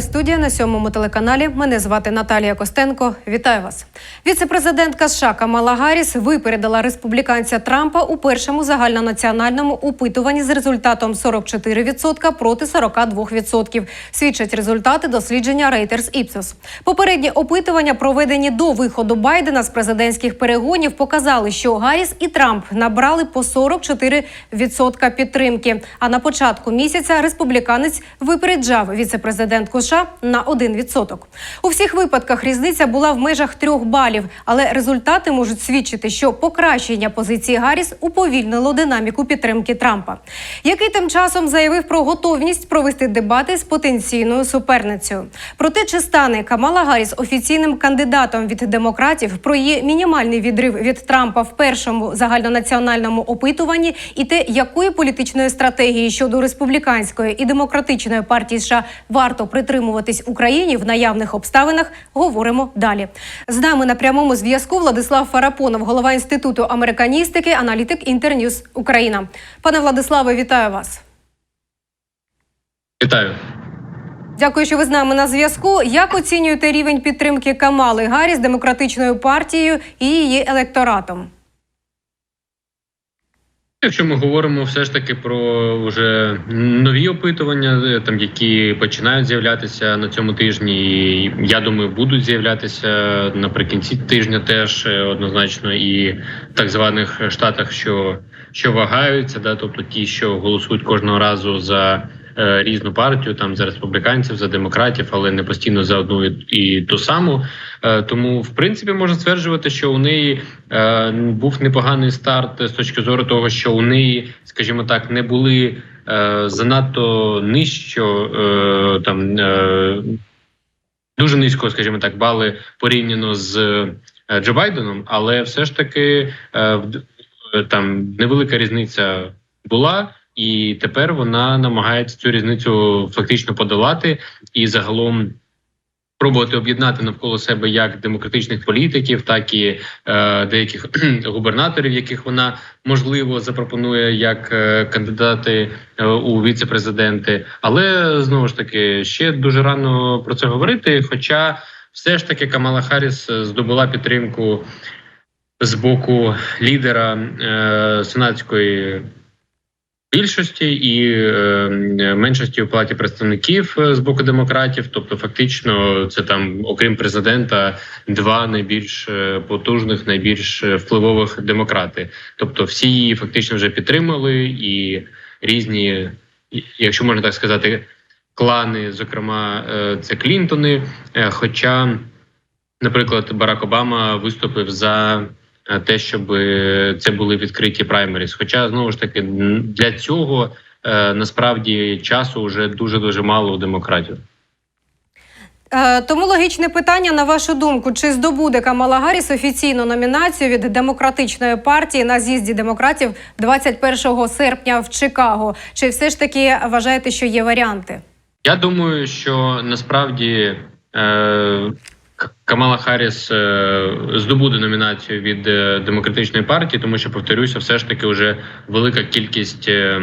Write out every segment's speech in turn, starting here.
Студія на сьомому телеканалі. Мене звати Наталія Костенко. Вітаю вас. Віце-президентка США Камала Гарріс випередила республіканця Трампа у першому загальнонаціональному опитуванні з результатом 44% проти 42%. Свідчать результати дослідження Reuters Ipsos. Попередні опитування, проведені до виходу Байдена з президентських перегонів, показали, що Гарріс і Трамп набрали по 44% підтримки. А на початку місяця республіканець випереджав віце-президентку США на 1%. У всіх випадках різниця була в межах трьох балів, але результати можуть свідчити, що покращення позиції Гарріс уповільнило динаміку підтримки Трампа, який тим часом заявив про готовність провести дебати з потенційною суперницею. Про те, чи стане Камала Гарріс офіційним кандидатом від демократів, про її мінімальний відрив від Трампа в першому загальнонаціональному опитуванні, і те, якої політичної стратегії щодо республіканської і демократичної партії США варто притримуватись Україні в наявних обставинах, говоримо далі. З нами на прямому зв'язку Владислав Фарапонов, голова інституту американістики, аналітик Інтерньюз Україна. Пане Владиславе, вітаю вас. Вітаю. Дякую, що ви з нами на зв'язку. Як оцінюєте рівень підтримки Камали Гарріс демократичною партією і її електоратом? Якщо ми говоримо все ж таки про вже нові опитування, е, там які починають з'являтися на цьому тижні, і я думаю, будуть з'являтися наприкінці тижня, теж е, однозначно, і в так званих штатах, що що вагаються, да, тобто ті, що голосують кожного разу за різну партію, там за республіканців, за демократів, але не постійно за одну і, ту саму. Е, тому, в принципі, можна стверджувати, що у неї е, був непоганий старт з точки зору того, що у неї, скажімо так, не були е, занадто нижчо е, там. Е, Дуже низько, скажімо так, бали порівняно з е, Джо Байденом, але все ж таки е, е, там невелика різниця була, і тепер вона намагається цю різницю фактично подолати і загалом пробувати об'єднати навколо себе як демократичних політиків, так і е, деяких губернаторів, яких вона можливо запропонує як е, кандидати е, у віце-президенти. Але знову ж таки ще дуже рано про це говорити. Хоча все ж таки Камала Харріс здобула підтримку з боку лідера е, сенатської більшості і е, меншості у палаті представників е, з боку демократів. Тобто, фактично, це там, окрім президента, два найбільш е, потужних, найбільш впливових демократи. Тобто, всі її фактично вже підтримали, і різні, якщо можна так сказати, клани, зокрема, це Клінтони. Хоча, наприклад, Барак Обама виступив за те, щоб е, це були відкриті праймеріс. Хоча знову ж таки для цього е, насправді часу вже дуже дуже мало у демократів. Е, Тому логічне питання на вашу думку: чи здобуде Камала Гарріс офіційну номінацію від демократичної партії на з'їзді демократів 21 серпня в Чикаго? Чи все ж таки вважаєте, що є варіанти? Я думаю, що насправді е, Камала Харріс е, здобуде номінацію від е, демократичної партії, тому що повторюся, все ж таки вже велика кількість. е,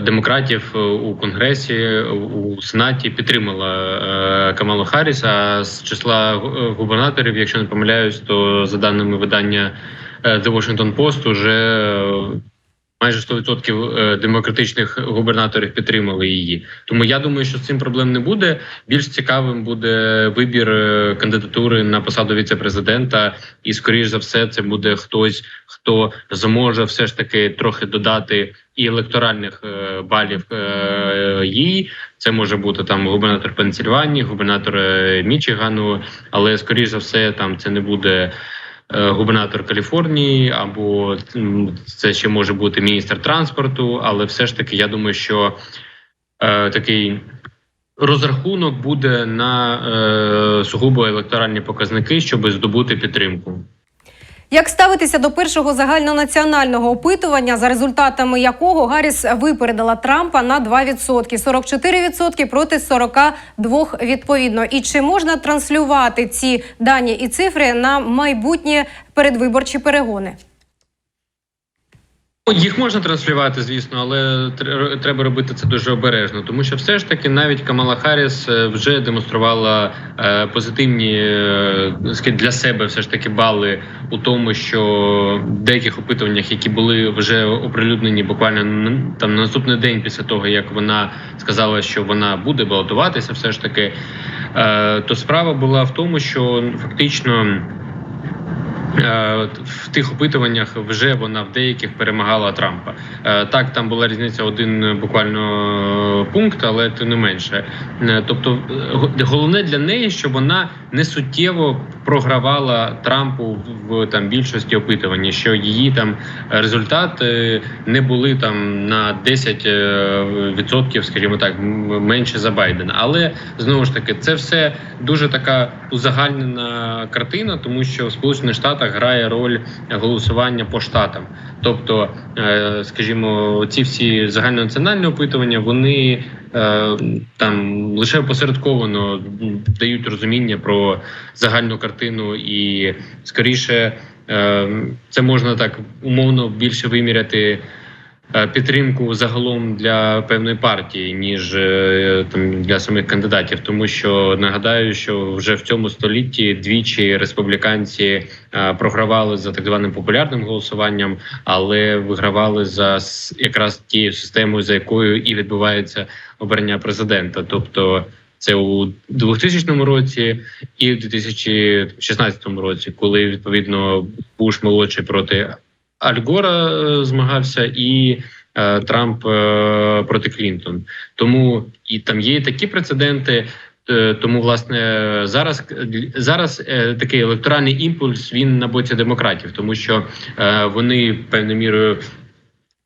Демократів у конгресі у сенаті підтримала Камалу Харріс, А з числа губернаторів, якщо не помиляюсь, то за даними видання The Washington Post, уже майже 100% е, демократичних губернаторів підтримали її. Тому я думаю, що з цим проблем не буде. Більш цікавим буде вибір е, кандидатури на посаду віце-президента, і скоріш за все, це буде хтось, хто зможе все ж таки трохи додати і електоральних е, балів їй. Це може бути там губернатор Пенсільванії, губернатор Мічигану, але скоріш за все, там це не буде губернатор Каліфорнії, або це ще може бути міністр транспорту. Але все ж таки, я думаю, що е, такий розрахунок буде на е, сугубо електоральні показники, щоб здобути підтримку. Як ставитися до першого загальнонаціонального опитування, за результатами якого Гарріс випередила Трампа на 2%, 44% проти 42% відповідно? І чи можна транслювати ці дані і цифри на майбутні передвиборчі перегони? Їх можна транслювати, звісно, але тр- треба робити це дуже обережно, тому що все ж таки навіть Камала Харріс е, вже демонструвала е, позитивні е, для себе все ж таки бали у тому, що в деяких опитуваннях, які були вже оприлюднені буквально там на наступний день після того, як вона сказала, що вона буде балотуватися, все ж таки, то справа була в тому, що фактично. Е, В тих опитуваннях вже вона в деяких перемагала Трампа. Е, Так, там була різниця один буквально пункт, але тим не менше. Е, Тобто, головне для неї, щоб вона не суттєво програвала Трампу в там більшості опитувань, що її там результати не були там на 10%, е, відсотків, скажімо так, менше за Байдена. Але знову ж таки, це все дуже така узагальнена картина, тому що в Сполучених Штатах грає роль голосування по штатам. Тобто, е, скажімо, ці всі загальнонаціональні опитування, вони е, там лише посередковано дають розуміння про загальну картину, і скоріше е, це можна так умовно більше виміряти. Е, Підтримку загалом для певної партії, ніж е, там для самих кандидатів, тому що нагадаю, що вже в цьому столітті двічі республіканці е, програвали за так званим популярним голосуванням, але вигравали за якраз тією системою, за якою і відбувається обрання президента. Тобто це у 2000 році і в 2016 році, коли відповідно Буш молодший проти Аль Гора е, змагався і. е, Трамп е, проти Клінтон, тому і там є такі прецеденти. Е, Тому власне зараз зараз е, такий електоральний імпульс він на боці демократів, тому що е, вони певною мірою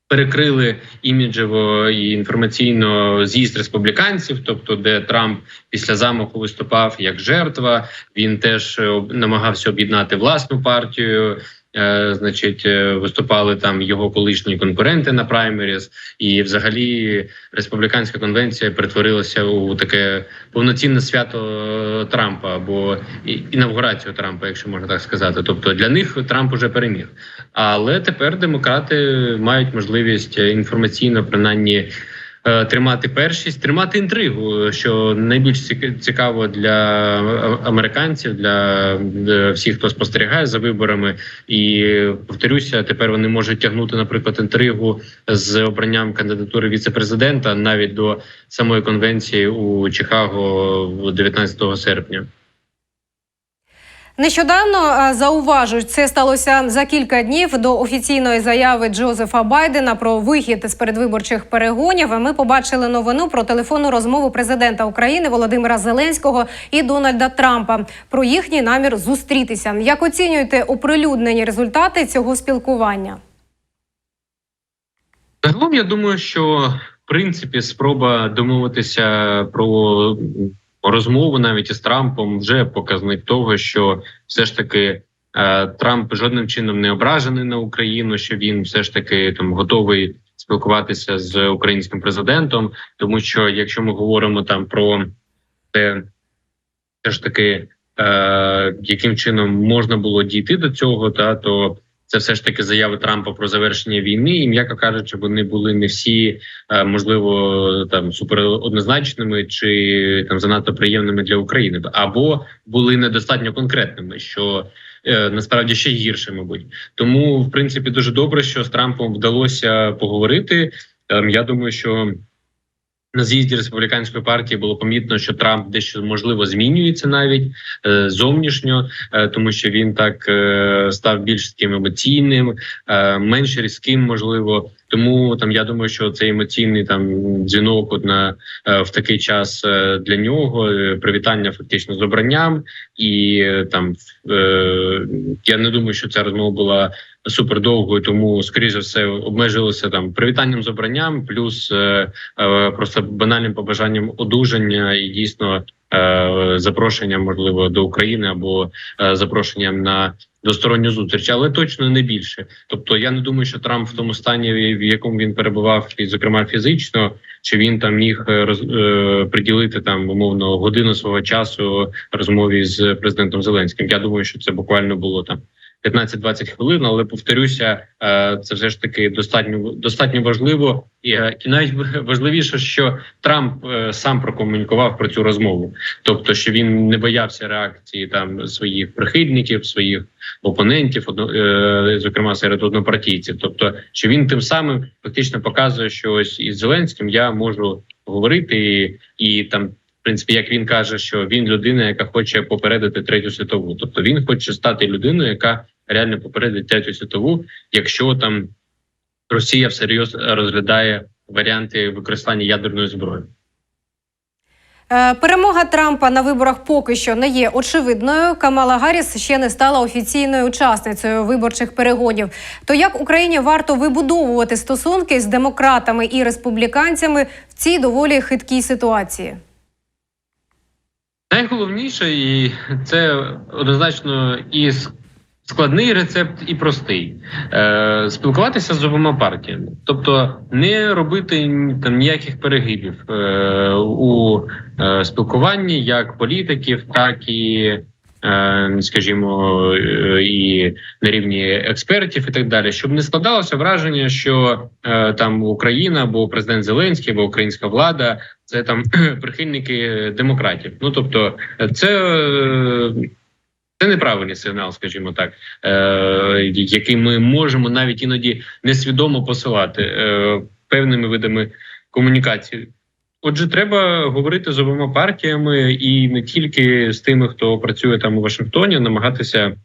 перекрили іміджево і інформаційно з'їзд республіканців, тобто де Трамп після замаху виступав як жертва. Він теж е, об- намагався об'єднати власну партію. Е, значить, е, виступали там його колишні конкуренти на праймеріс, і взагалі республіканська конвенція перетворилася у таке повноцінне свято Трампа або інавгурацію Трампа, якщо можна так сказати. Тобто для них Трамп уже переміг. Але тепер демократи мають можливість інформаційно принаймні. Е, Тримати першість, тримати інтригу, що найбільш цікаво для е, американців, для е, всіх, хто спостерігає за виборами, і повторюся, тепер вони можуть тягнути, наприклад, інтригу з обранням кандидатури віцепрезидента навіть до самої конвенції у Чикаго 19 серпня. Нещодавно е, зауважу, це сталося за кілька днів до офіційної заяви Джозефа Байдена про вихід з передвиборчих перегонів. Ми побачили новину про телефонну розмову президента України Володимира Зеленського і Дональда Трампа про їхній намір зустрітися. Як оцінюєте оприлюднені результати цього спілкування? Загалом я думаю, що в принципі спроба домовитися про розмову навіть із Трампом вже показник того, що все ж таки е, Трамп жодним чином не ображений на Україну, що він все ж таки там готовий спілкуватися з українським президентом, тому що якщо ми говоримо там про те, все ж таки, е, яким чином можна було дійти до цього, та то це все ж таки заяви Трампа про завершення війни, і м'яко кажучи, вони були не всі е, можливо там супер однозначними чи там занадто приємними для України, або були недостатньо конкретними, що е, насправді ще гірше, мабуть. Тому, в принципі, дуже добре, що з Трампом вдалося поговорити. Ем, Я думаю, що на з'їзді республіканської партії було помітно, що Трамп дещо можливо змінюється навіть е, зовнішньо, е, тому що він так е, став більш таким емоційним, менш різким, можливо. Тому там я думаю, що цей емоційний там дзвінок от на е, в такий час е, для нього е, привітання фактично з обранням, і там я не думаю, що ця розмова була супер довгою, тому скоріше все обмежилося там привітанням з обранням, плюс просто банальним побажанням одужання і дійсно запрошенням, можливо, до України або запрошенням на двосторонню зустріч, але точно не більше. Тобто, я не думаю, що Трамп в тому стані, в якому він перебував, і зокрема фізично, чи він там міг е, роз, е, приділити там умовно годину свого часу розмові з президентом Зеленським. Я думаю, що це буквально було там 15-20 хвилин. Але повторюся, е, це все ж таки достатньо достатньо важливо, і, е, і навіть важливіше, що Трамп е, сам прокомунікував про цю розмову, тобто що він не боявся реакції там своїх прихильників, своїх опонентів, зокрема серед однопартійців. Тобто, що він тим самим фактично показує, що ось із Зеленським я можу говорити, і, і там, принципі, як він каже, що він людина, яка хоче попередити третю світову. Тобто він хоче стати людиною, яка реально попередить третю світову, якщо там Росія всерйоз розглядає варіанти використання ядерної зброї. Е, Перемога Трампа на виборах поки що не є очевидною. Камала Гарріс ще не стала офіційною учасницею виборчих перегонів. То як Україні варто вибудовувати стосунки з демократами і республіканцями в цій доволі хиткій ситуації? Найголовніше, і це однозначно і складний рецепт, і простий е, спілкуватися з обома партіями, тобто не робити там ніяких перегибів е, у е, спілкуванні як політиків, так і. Е, Скажімо, е, і на рівні експертів, і так далі, щоб не складалося враження, що е, там Україна або президент Зеленський, або українська влада це там прихильники демократів. Ну тобто, це, це неправильний сигнал, скажімо так, е, який ми можемо навіть іноді несвідомо посилати е, певними видами комунікації. Отже, треба говорити з обома партіями і не тільки з тими, хто працює там у Вашингтоні, намагатися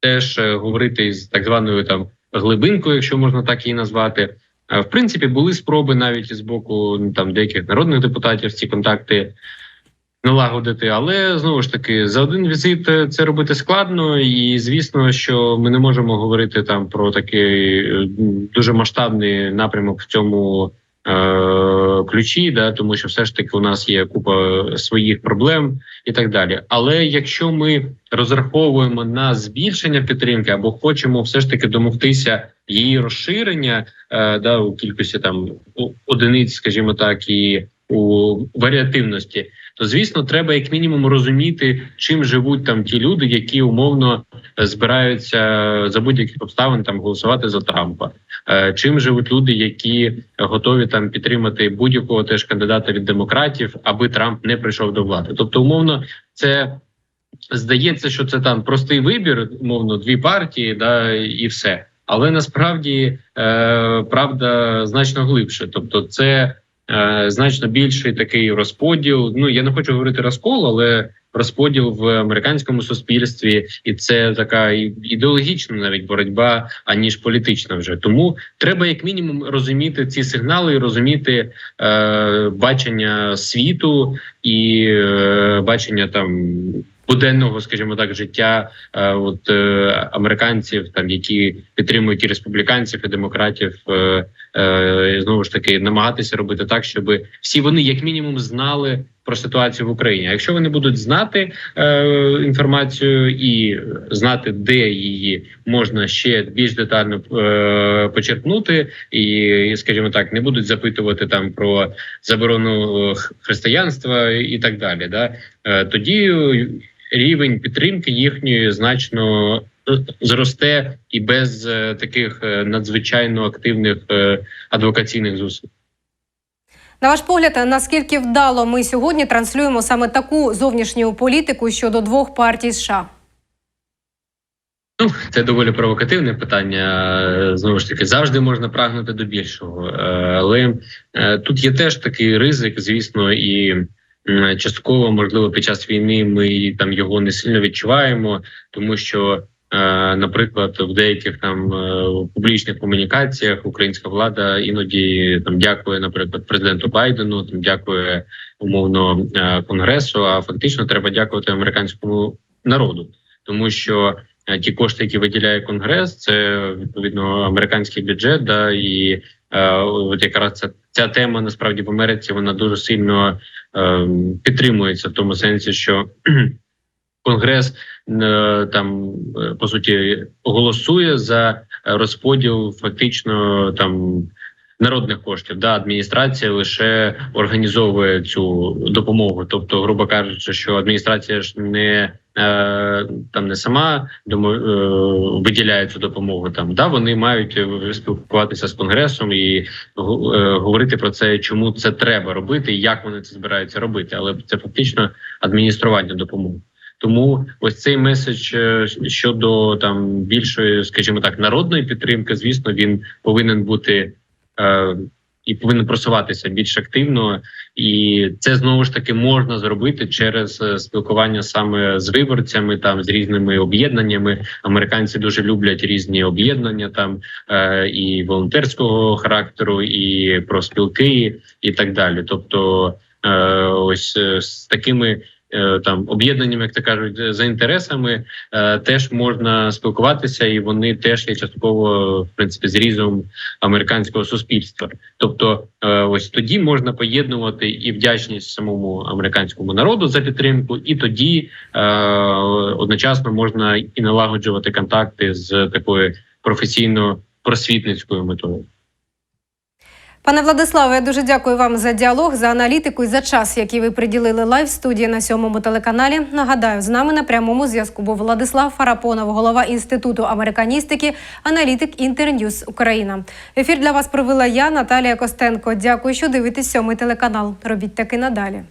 теж е, говорити з так званою там глибинкою, якщо можна так її назвати. Е, В принципі, були спроби навіть з боку ну, там деяких народних депутатів ці контакти налагодити, але знову ж таки за один візит е, це робити складно, і звісно, що ми не можемо говорити там про такий дуже масштабний напрямок в цьому ключі, да, тому що все ж таки у нас є купа своїх проблем і так далі. Але якщо ми розраховуємо на збільшення підтримки або хочемо все ж таки домогтися її розширення е, да, у кількості там одиниць, скажімо так, і у варіативності, то звісно, треба як мінімум розуміти, чим живуть там ті люди, які умовно е, збираються за будь-яких обставин там голосувати за Трампа. Е, Чим живуть люди, які готові там підтримати будь-якого теж кандидата від демократів, аби Трамп не прийшов до влади. Тобто, умовно, це здається, що це там простий вибір, умовно, дві партії, да і все. Але насправді е, правда значно глибше. Тобто, це значно більший такий розподіл. Ну я не хочу говорити розкол, але розподіл в американському суспільстві, і це така ідеологічна навіть боротьба, аніж політична вже. Тому треба як мінімум розуміти ці сигнали, і розуміти е, бачення світу і е, бачення там. Буденного, скажімо так, життя е, от е, американців, там які підтримують і республіканців, і демократів, е, е, знову ж таки намагатися робити так, щоб всі вони як мінімум знали про ситуацію в Україні. А якщо вони будуть знати е, інформацію і знати, де її можна ще більш детально е, почерпнути, і, скажімо так, не будуть запитувати там про заборону християнства і так далі. Да? Е, тоді рівень підтримки їхньої значно е, зросте і без е, таких е, надзвичайно активних адвокаційних зусиль. На ваш погляд, наскільки вдало ми сьогодні транслюємо саме таку зовнішню політику щодо двох партій США? Ну, це доволі провокативне питання. Знову ж таки, завжди можна прагнути до більшого. Але тут є теж такий ризик, звісно, і частково, можливо, під час війни ми там його не сильно відчуваємо, тому що, е, наприклад, в деяких там е, публічних комунікаціях українська влада іноді там дякує, наприклад, президенту Байдену, там дякує умовно е, конгресу. А фактично треба дякувати американському народу, тому що. Ті кошти, які виділяє конгрес, це відповідно американський бюджет. Да, і от якраз ця, ця тема насправді в Америці вона дуже сильно е, підтримується в тому сенсі, що конгрес е, там е, по суті голосує за розподіл фактично там. Народних коштів да адміністрація лише організовує цю допомогу. Тобто, грубо кажучи, що адміністрація ж не е, там не сама е, виділяє цю допомогу. Там да вони мають е, спілкуватися з конгресом і е, говорити про це, чому це треба робити, і як вони це збираються робити. Але це фактично адміністрування допомоги. Тому ось цей меседж е, щодо там більшої, скажімо так, народної підтримки, звісно, він повинен бути е, і повинен просуватися більш активно, і це знову ж таки можна зробити через е, спілкування саме з виборцями, там з різними об'єднаннями. Американці дуже люблять різні об'єднання, там е, і волонтерського характеру, і профспілки, і так далі. Тобто, е, ось е, з такими. Е, Там об'єднаннями, як то кажуть, за інтересами е, теж можна спілкуватися, і вони теж є частково в принципі зрізом американського суспільства. Тобто, е, ось тоді можна поєднувати і вдячність самому американському народу за підтримку, і тоді одночасно можна і налагоджувати контакти з такою професійно просвітницькою метою. Пане Владиславе, я дуже дякую вам за діалог, за аналітику і за час, який ви приділили лайв студії на сьомому телеканалі. Нагадаю, з нами на прямому зв'язку був Владислав Фарапонов, голова інституту американістики, аналітик Інтерньюз Україна. Ефір для вас провела я, Наталія Костенко. Дякую, що дивитесь сьомий телеканал. Робіть таки надалі.